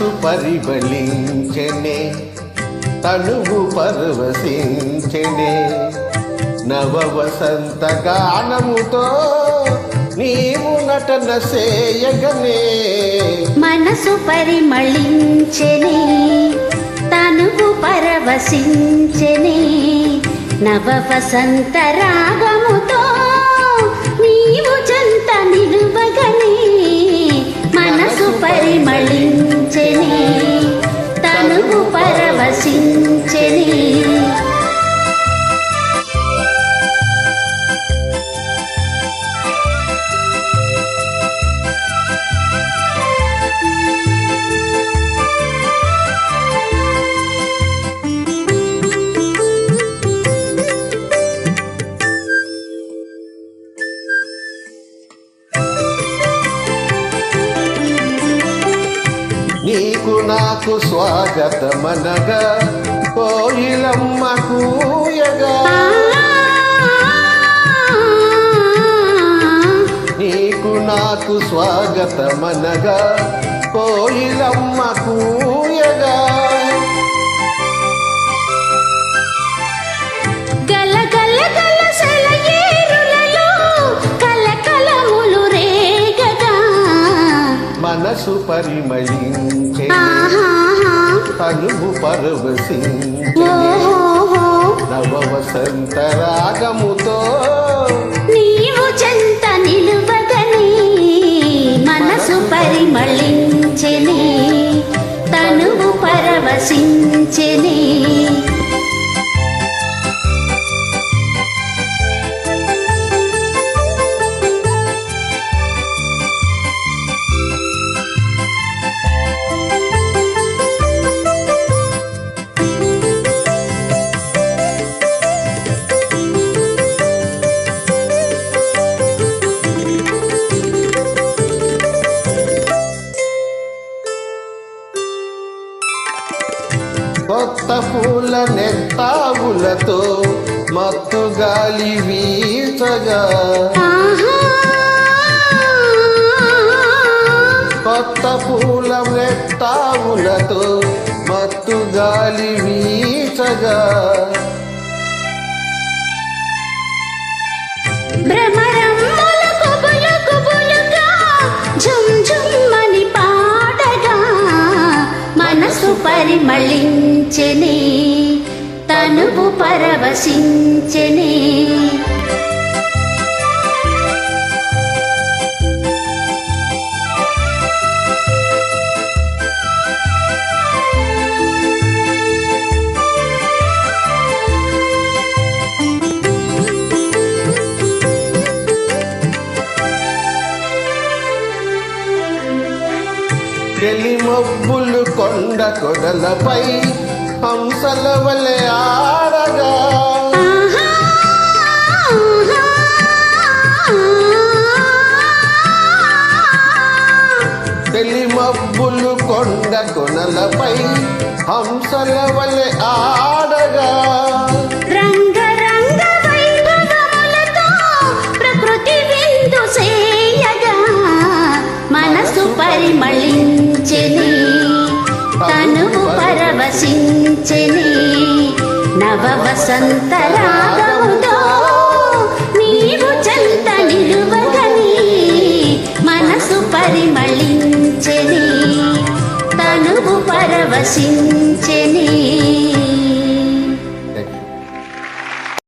మనసు పరిబళించెనే తనువు పరవశించెనే. నవ వసంత గానముతో నీవు నటన చేయగనే. మనసు పరిమళించెనే తనువు పరవశించెనే. నవ వసంత రాగముతో నీకు నాకు స్వాగతమనగా కోయిలమ్మ కూయగా నీకు నాకు స్వాగతమనగా కోయిలమ్మ కూయగా మనసు పరిమళించే తనువు పరవశించే నవ వసంత రాగముతో నీవు చెంత నిలువగని మనసు పరిమళించెని తనువు పరవశించెని కొత్త పూల నెత్తావులతో మత్తు గాలి వీచగా. కొత్త పూల నెత్తావులతో మత్తు గాలి వీచగా. భ్రమరమ్ముల కుబులు తనువు పరవశించెని. మబ్బులు కొండ కొడలపై హంసల వలె ఆడగా మబ్బులు కొండ కొనలపై హంసల వలె ఆడగా మనసు పరిమళించెని. తనువు పరవశించెని నవ వసంత రాగముతో నీవు చంత నిలువగని మనసు పరిమళించని తనువు పరవశించెని.